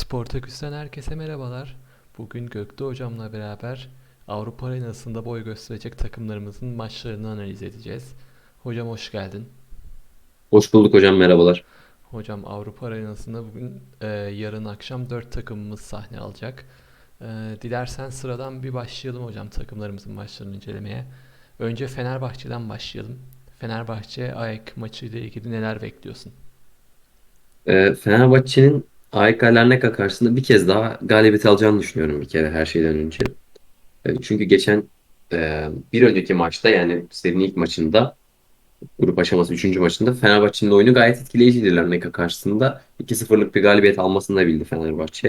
Sportaküs'ten herkese merhabalar. Bugün Göktuğ hocamla beraber Avrupa arenasında boy gösterecek takımlarımızın maçlarını analiz edeceğiz. Hocam hoş geldin. Hoş bulduk hocam merhabalar. Hocam Avrupa arenasında bugün e, yarın akşam 4 takımımız sahne alacak. E, dilersen sıradan bir başlayalım hocam takımlarımızın maçlarını incelemeye. Önce Fenerbahçe'den başlayalım. Fenerbahçe AEK maçı ile ilgili neler bekliyorsun? Ee, Fenerbahçe'nin AEK Larnaca karşısında bir kez daha galibiyet alacağını düşünüyorum bir kere her şeyden önce. E, Çünkü geçen e, bir önceki maçta yani serinin ilk maçında grup aşaması üçüncü maçında Fenerbahçe'nin oyunu gayet etkileyiciydi Larnaca karşısında. 2-0'lık bir galibiyet almasını da bildi Fenerbahçe.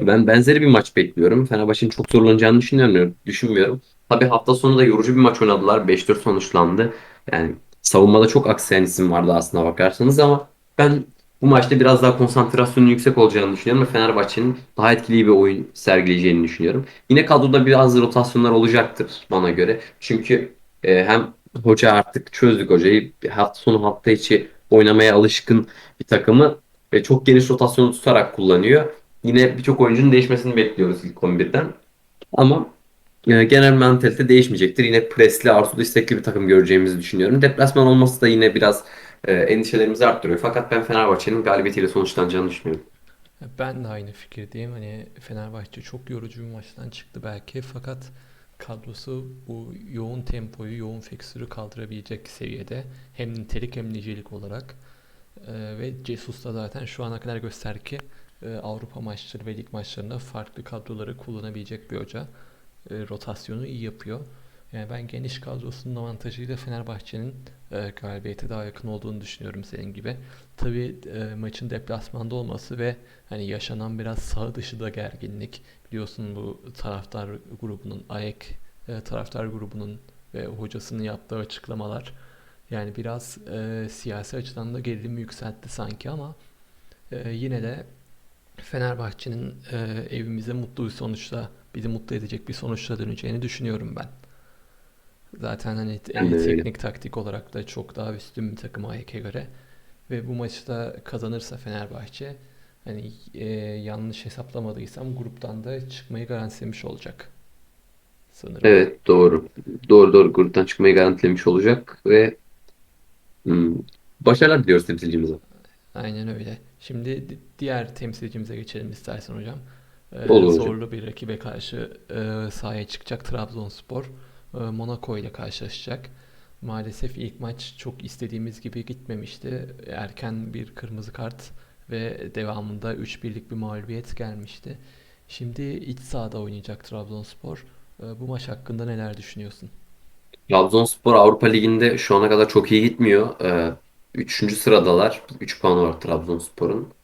Ya Ben benzeri bir maç bekliyorum. Fenerbahçe'nin çok zorlanacağını düşünmüyorum. düşünmüyorum. Tabii hafta sonu da yorucu bir maç oynadılar. 5-4 sonuçlandı. Yani savunmada çok aksayan isim vardı aslına bakarsanız ama ben bu maçta biraz daha konsantrasyonun yüksek olacağını düşünüyorum ve Fenerbahçe'nin daha etkili bir oyun sergileyeceğini düşünüyorum. Yine kadroda biraz rotasyonlar olacaktır bana göre. Çünkü e, hem hoca artık çözdük hocayı. Hafta sonu hafta içi oynamaya alışkın bir takımı ve çok geniş rotasyonu tutarak kullanıyor. Yine birçok oyuncunun değişmesini bekliyoruz ilk 11'den. Ama e, genel mantalite değişmeyecektir. Yine presli, arzulu, istekli bir takım göreceğimizi düşünüyorum. Deplasman olması da yine biraz e, endişelerimizi arttırıyor. Fakat ben Fenerbahçe'nin galibiyetiyle sonuçlanacağını düşünüyorum. Ben de aynı fikirdeyim. Hani Fenerbahçe çok yorucu bir maçtan çıktı belki fakat kadrosu bu yoğun tempoyu, yoğun fikstürü kaldırabilecek seviyede. Hem nitelik hem nicelik olarak. Ee, ve Jesus da zaten şu ana kadar gösterdi ki e, Avrupa maçları ve lig maçlarında farklı kadroları kullanabilecek bir hoca. E, rotasyonu iyi yapıyor. Yani ben geniş kadrosunun avantajıyla Fenerbahçe'nin e, galibiyete daha yakın olduğunu düşünüyorum senin gibi. Tabii e, maçın deplasmanda olması ve hani yaşanan biraz saha dışı da gerginlik. Biliyorsun bu taraftar grubunun, AEK e, taraftar grubunun ve hocasının yaptığı açıklamalar yani biraz e, siyasi açıdan da gerilimi yükseltti sanki ama e, yine de Fenerbahçe'nin e, evimize mutlu bir sonuçla bizi mutlu edecek bir sonuçla döneceğini düşünüyorum ben. Zaten hani Ben de e, öyle. teknik taktik olarak da çok daha üstün bir takım AYK'e göre. Ve bu maçı da kazanırsa Fenerbahçe hani e, yanlış hesaplamadıysam gruptan da çıkmayı garantilemiş olacak sanırım. Evet doğru. Doğru doğru gruptan çıkmayı garantilemiş olacak ve hmm, başarılar diliyoruz temsilcimize. Aynen öyle. Şimdi di- diğer temsilcimize geçelim istersen hocam. Ee, Olur hocam. zorlu bir rakibe karşı e, sahaya çıkacak Trabzonspor. E, Monaco ile karşılaşacak. Maalesef ilk maç çok istediğimiz gibi gitmemişti. Erken bir kırmızı kart ve devamında 3-1'lik bir mağlubiyet gelmişti. Şimdi iç sahada oynayacak Trabzonspor. E, bu maç hakkında neler düşünüyorsun? Trabzonspor Avrupa Ligi'nde şu ana kadar çok iyi gitmiyor. Ee, üçüncü sıradalar. 3 puanı var Trabzonspor'un.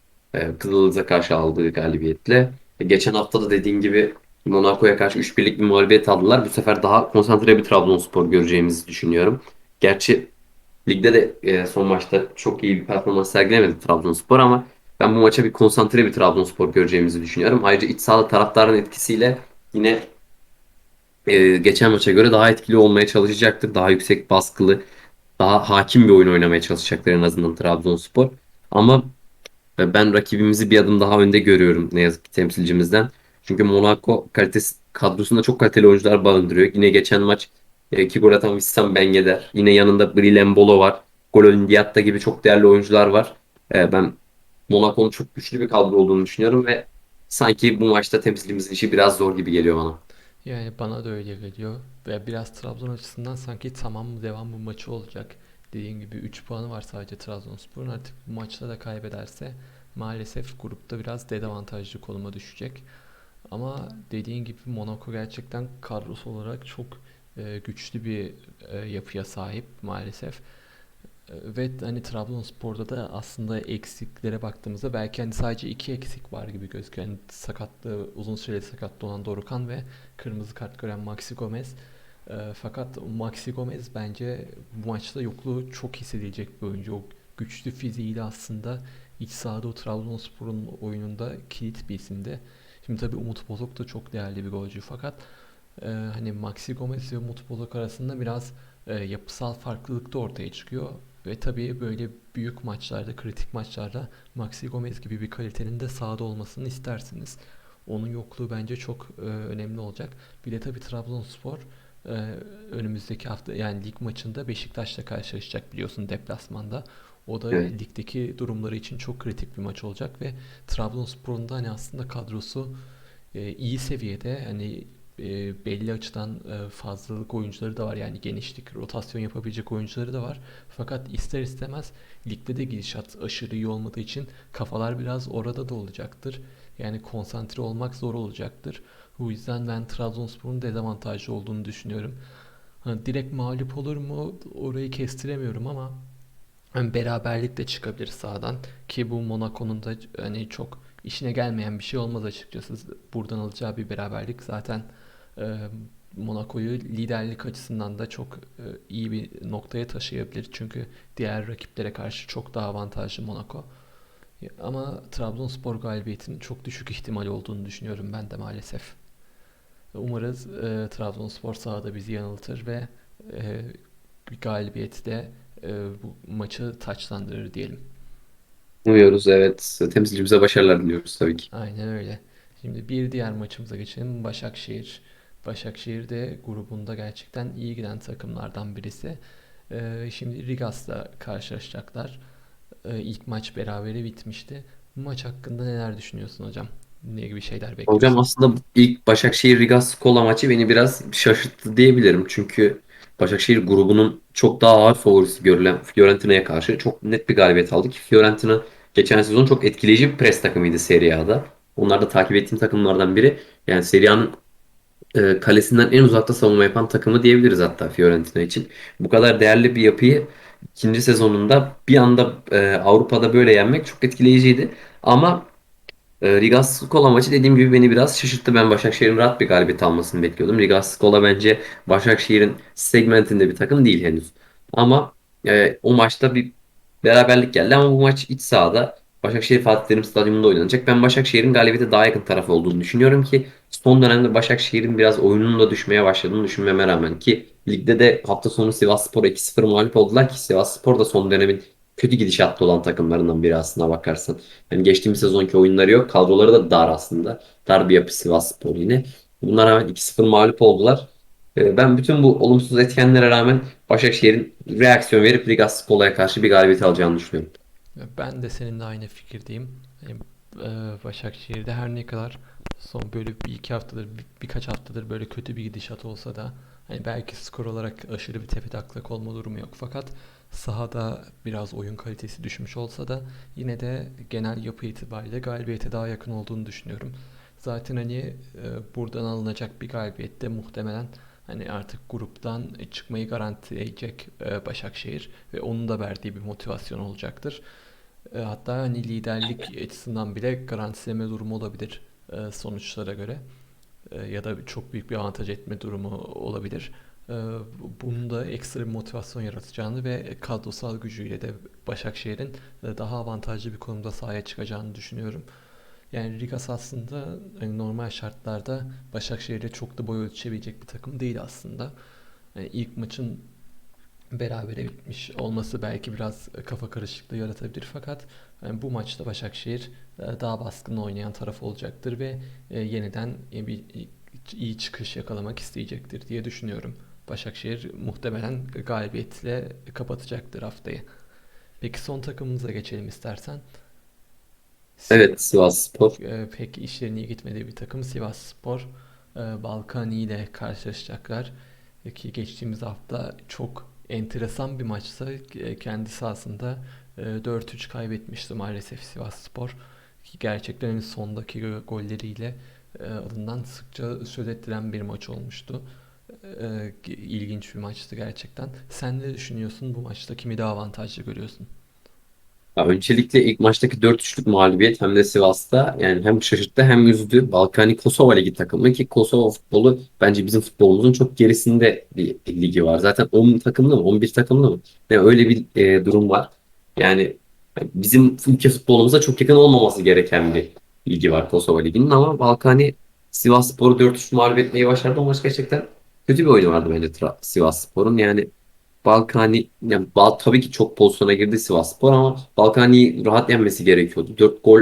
Kızıldız'a karşı aldığı galibiyetle. E, Geçen hafta da dediğin gibi Monaco'ya karşı 3-1'lik bir mağlubiyet aldılar. Bu sefer daha konsantre bir Trabzonspor göreceğimizi düşünüyorum. Gerçi ligde de e, son maçta çok iyi bir performans sergilemedi Trabzonspor ama ben bu maça bir konsantre bir Trabzonspor göreceğimizi düşünüyorum. Ayrıca iç sahada taraftarın etkisiyle yine e, geçen maça göre daha etkili olmaya çalışacaktır. Daha yüksek baskılı, daha hakim bir oyun oynamaya çalışacaktır en azından Trabzonspor. Ama e, ben rakibimizi bir adım daha önde görüyorum ne yazık ki temsilcimizden. Çünkü Monaco kalitesi, kadrosunda çok kaliteli oyuncular barındırıyor. Yine geçen maç e, iki gol atan Wissam Ben Yedder. Yine yanında Bril Embolo var. Golin Diatta gibi çok değerli oyuncular var. E, ben Monaco'nun çok güçlü bir kadro olduğunu düşünüyorum ve sanki bu maçta temsilcimizin işi biraz zor gibi geliyor bana. Yani bana da öyle geliyor. Ve biraz Trabzon açısından sanki tamam mı devam bu maçı olacak. Dediğim gibi 3 puanı var sadece Trabzonspor'un. Artık bu maçta da kaybederse maalesef grupta biraz dezavantajlı konuma düşecek. Ama dediğin gibi Monaco gerçekten kadrosu olarak çok e, güçlü bir e, yapıya sahip maalesef. E, Ve hani Trabzonspor'da da aslında eksiklere baktığımızda belki hani sadece iki eksik var gibi gözüküyor. Yani sakatlığı, uzun süreli sakatlı olan Dorukhan ve kırmızı kart gören Maxi Gomez. E, fakat Maxi Gomez bence bu maçta yokluğu çok hissedilecek bir oyuncu. O güçlü fiziğiyle aslında iç sahada o Trabzonspor'un oyununda kilit bir isimdi. Şimdi tabii Umut Bozok da çok değerli bir golcü fakat e, hani Maxi Gomez ve Umut Bozok arasında biraz e, yapısal farklılık da ortaya çıkıyor. Ve tabii böyle büyük maçlarda, kritik maçlarda Maxi Gomez gibi bir kalitenin de sahada olmasını istersiniz. Onun yokluğu bence çok e, önemli olacak. Bir de tabii Trabzonspor e, önümüzdeki hafta yani lig maçında Beşiktaş'la karşılaşacak biliyorsun deplasmanda. O da Evet. ligdeki durumları için çok kritik bir maç olacak ve Trabzonspor'un da hani aslında kadrosu e, iyi seviyede hani e, belli açıdan e, fazlalık oyuncuları da var yani genişlik, rotasyon yapabilecek oyuncuları da var. Fakat ister istemez ligde de gidişat aşırı iyi olmadığı için kafalar biraz orada da olacaktır. Yani konsantre olmak zor olacaktır. Bu yüzden ben Trabzonspor'un dezavantajlı olduğunu düşünüyorum. Ha, direkt mağlup olur mu orayı kestiremiyorum ama hani beraberlik de çıkabilir sahadan ki bu Monaco'nun da hani çok işine gelmeyen bir şey olmaz açıkçası. Buradan alacağı bir beraberlik zaten e, Monaco'yu liderlik açısından da çok e, iyi bir noktaya taşıyabilir. Çünkü diğer rakiplere karşı çok daha avantajlı Monaco. Ama Trabzonspor galibiyetinin çok düşük ihtimal olduğunu düşünüyorum ben de maalesef. Umarız e, Trabzonspor sahada bizi yanıltır ve e, bir galibiyetle e, bu maçı taçlandırır diyelim. Umuyoruz evet. Temsilcimize başarılar diliyoruz tabii ki. Aynen öyle. Şimdi bir diğer maçımıza geçelim. Başakşehir. Başakşehir de grubunda gerçekten iyi giden takımlardan birisi. Ee, şimdi Rigas'la karşılaşacaklar. Ee, ilk maç berabere bitmişti. Bu maç hakkında neler düşünüyorsun hocam? Ne gibi şeyler Hocam bekliyorsun? aslında ilk Başakşehir Rigas Kola maçı beni biraz şaşırttı diyebilirim. Çünkü Başakşehir grubunun çok daha ağır favorisi görülen Fiorentina'ya karşı çok net bir galibiyet aldı ki Fiorentina geçen sezon çok etkileyici bir pres takımıydı Serie A'da. Onlar da takip ettiğim takımlardan biri. Yani Serie A'nın e, kalesinden en uzakta savunma yapan takımı diyebiliriz hatta Fiorentina için. Bu kadar değerli bir yapıyı ikinci sezonunda bir anda e, Avrupa'da böyle yenmek çok etkileyiciydi. Ama e, Rigas Skola maçı dediğim gibi beni biraz şaşırttı. Ben Başakşehir'in rahat bir galibiyet almasını bekliyordum. Rigas Skola bence Başakşehir'in segmentinde bir takım değil henüz. Ama e, o maçta bir beraberlik geldi ama bu maç iç sahada Başakşehir Fatih Terim Stadyumunda oynanacak. Ben Başakşehir'in galibiyete daha yakın taraf olduğunu düşünüyorum ki son dönemde Başakşehir'in biraz oyununun da düşmeye başladığını düşünmeme rağmen ki ligde de hafta sonu Sivasspor'a 2-0 mağlup oldular ki Sivasspor da son dönemin kötü gidişatta olan takımlarından biri aslına bakarsan. Yani geçtiğimiz sezonki oyunları yok. Kadroları da dar aslında. Dar bir yapı Sivasspor yine. Bunlara rağmen 2-0 mağlup oldular. Ee, Ben bütün bu olumsuz etkenlere rağmen Başakşehir'in reaksiyon verip Rigas Skola'ya karşı bir galibiyet alacağını düşünüyorum. Ben de seninle aynı fikirdeyim. E, Başakşehir'de her ne kadar son böyle bir iki haftadır, bir- birkaç haftadır böyle kötü bir gidişat olsa da hani belki skor olarak aşırı bir tepetaklak olma durumu yok. Fakat sahada biraz oyun kalitesi düşmüş olsa da yine de genel yapı itibariyle galibiyete daha yakın olduğunu düşünüyorum. Zaten hani e, buradan alınacak bir galibiyette muhtemelen hani artık gruptan çıkmayı garantileyecek e, Başakşehir ve onun da verdiği bir motivasyon olacaktır. E, hatta hani liderlik açısından bile garantileme durumu olabilir e, sonuçlara göre. E, ya da çok büyük bir avantaj etme durumu olabilir. E, bunun da ekstra bir motivasyon yaratacağını ve kadrosal gücüyle de Başakşehir'in e, daha avantajlı bir konumda sahaya çıkacağını düşünüyorum. Yani Rigas aslında hani normal şartlarda Başakşehir'le çok da boy ölçebilecek bir takım değil aslında. Yani ilk maçın berabere bitmiş olması belki biraz kafa karışıklığı yaratabilir fakat yani bu maçta Başakşehir e, daha baskın oynayan taraf olacaktır ve e, yeniden e, bir iyi çıkış yakalamak isteyecektir diye düşünüyorum. Başakşehir muhtemelen galibiyetle kapatacaktır haftayı. Peki son takımımıza geçelim istersen. Evet Sivasspor. e, pek işlerinin iyi gitmediği bir takım Sivasspor e, Balkani ile karşılaşacaklar. E, Ki geçtiğimiz hafta çok enteresan bir maçsa e, kendi sahasında e, 4-3 kaybetmişti maalesef Sivasspor. Ki gerçekten hani son dakika golleriyle e, adından sıkça söz ettiren bir maç olmuştu. E, ilginç bir maçtı gerçekten. Sen ne düşünüyorsun bu maçta? Kimi daha avantajlı görüyorsun? Ya öncelikle ilk maçtaki 4-3'lük mağlubiyet hem de Sivas'ta yani hem şaşırttı hem üzdü. Balkani Kosova Ligi takımı ki Kosova futbolu bence bizim futbolumuzun çok gerisinde bir ligi var. Zaten 10 takımlı mı 11 takımlı mı? Ne öyle bir e, durum var. Yani bizim ülke futbolumuza çok yakın olmaması gereken bir ligi var Kosova Ligi'nin ama Balkani Sivasspor'u 4-3 mağlup etmeyi başardı. O maç gerçekten kötü bir oyunu vardı bence Tra- Sivasspor'un. Yani Balkani yani Bal, tabii ki çok pozisyona girdi Sivasspor ama Balkani rahat yenmesi gerekiyordu. 4 gol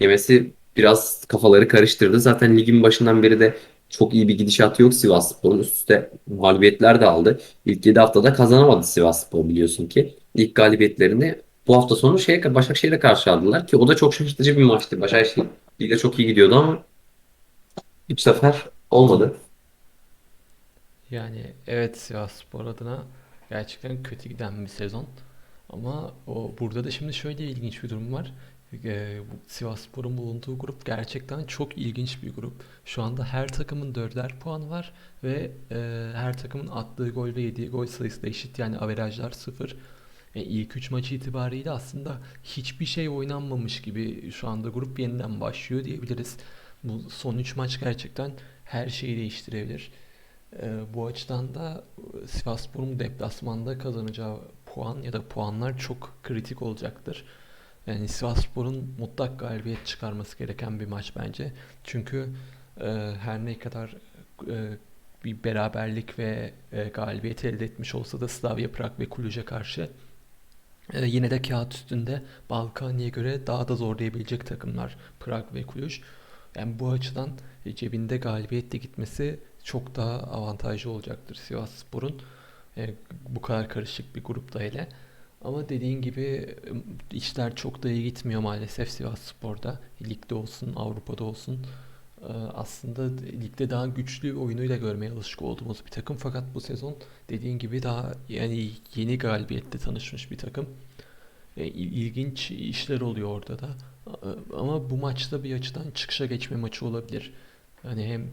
yemesi biraz kafaları karıştırdı. Zaten ligin başından beri de çok iyi bir gidişatı yok Sivasspor'un. Üst üste mağlubiyetler de aldı. İlk 7 haftada kazanamadı Sivasspor biliyorsun ki. İlk galibiyetlerini bu hafta sonu şeye, Başakşehir'e karşı aldılar ki o da çok şaşırtıcı bir maçtı. Başakşehir ligde çok iyi gidiyordu ama bu sefer olmadı. Yani evet Sivasspor adına gerçekten kötü giden bir sezon. Ama o burada da şimdi şöyle ilginç bir durum var. Ee, bu Sivasspor'un bulunduğu grup gerçekten çok ilginç bir grup. Şu anda her takımın dörder puanı var ve e, her takımın attığı gol ve yediği gol sayısı da eşit. Yani averajlar sıfır. E, ilk 3 maçı itibariyle aslında hiçbir şey oynanmamış gibi şu anda grup yeniden başlıyor diyebiliriz. Bu son 3 maç gerçekten her şeyi değiştirebilir. Ee, bu açıdan da e, Sivasspor'un deplasmanda kazanacağı puan ya da puanlar çok kritik olacaktır. Yani Sivasspor'un mutlak galibiyet çıkarması gereken bir maç bence. Çünkü e, her ne kadar e, bir beraberlik ve e, galibiyet elde etmiş olsa da Slavia Prag ve Kulüc'e karşı e, yine de kağıt üstünde Balkani'ye göre daha da zorlayabilecek takımlar Prag ve Kulüç. Yani bu açıdan e, cebinde galibiyetle gitmesi çok daha avantajlı olacaktır Sivasspor'un. E, bu kadar karışık bir grupta hele. Ama dediğin gibi e, işler çok da iyi gitmiyor maalesef Sivasspor'da. Ligde olsun, Avrupa'da olsun. E, aslında ligde daha güçlü oyunuyla görmeye alışık olduğumuz bir takım. Fakat bu sezon dediğin gibi daha yani yeni galibiyetle tanışmış bir takım. E, il- ilginç işler oluyor orada da. A- Ama bu maçta bir açıdan çıkışa geçme maçı olabilir. Yani hem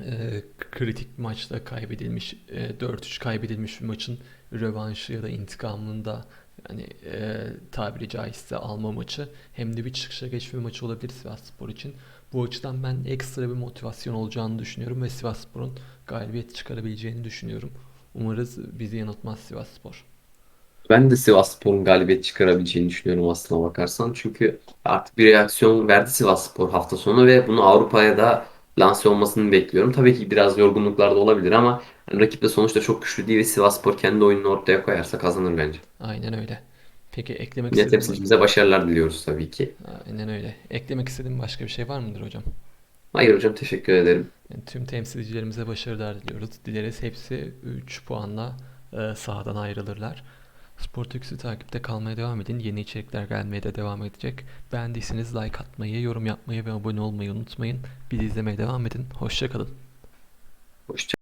e, kritik maçta kaybedilmiş, e, 4-3 kaybedilmiş bir maçın rövanşı ya da intikamını da yani e, tabiri caizse alma maçı hem de bir çıkışa geçme maçı olabilir Sivasspor için. Bu açıdan ben ekstra bir motivasyon olacağını düşünüyorum ve Sivasspor'un galibiyet çıkarabileceğini düşünüyorum. Umarız bizi yanıltmaz Sivasspor. Ben de Sivasspor'un galibiyet çıkarabileceğini düşünüyorum aslına bakarsan. Çünkü artık bir reaksiyon verdi Sivasspor hafta sonu ve bunu Avrupa'ya da lanse olmasını bekliyorum. Tabii ki biraz yorgunluklar da olabilir ama hani rakip de sonuçta çok güçlü değil ve Sivasspor kendi oyununu ortaya koyarsa kazanır bence. Aynen öyle. Peki eklemek başka... temsilcimize başarılar diliyoruz tabii ki. Aynen öyle. Eklemek istediğin başka bir şey var mıdır hocam? Hayır hocam teşekkür ederim. Yani tüm temsilcilerimize başarılar diliyoruz. Dileriz hepsi 3 puanla e, sahadan ayrılırlar. Sportüksü takipte kalmaya devam edin. Yeni içerikler gelmeye de devam edecek. Beğendiyseniz like atmayı, yorum yapmayı ve abone olmayı unutmayın. Bizi izlemeye devam edin. Hoşça kalın. Hoşça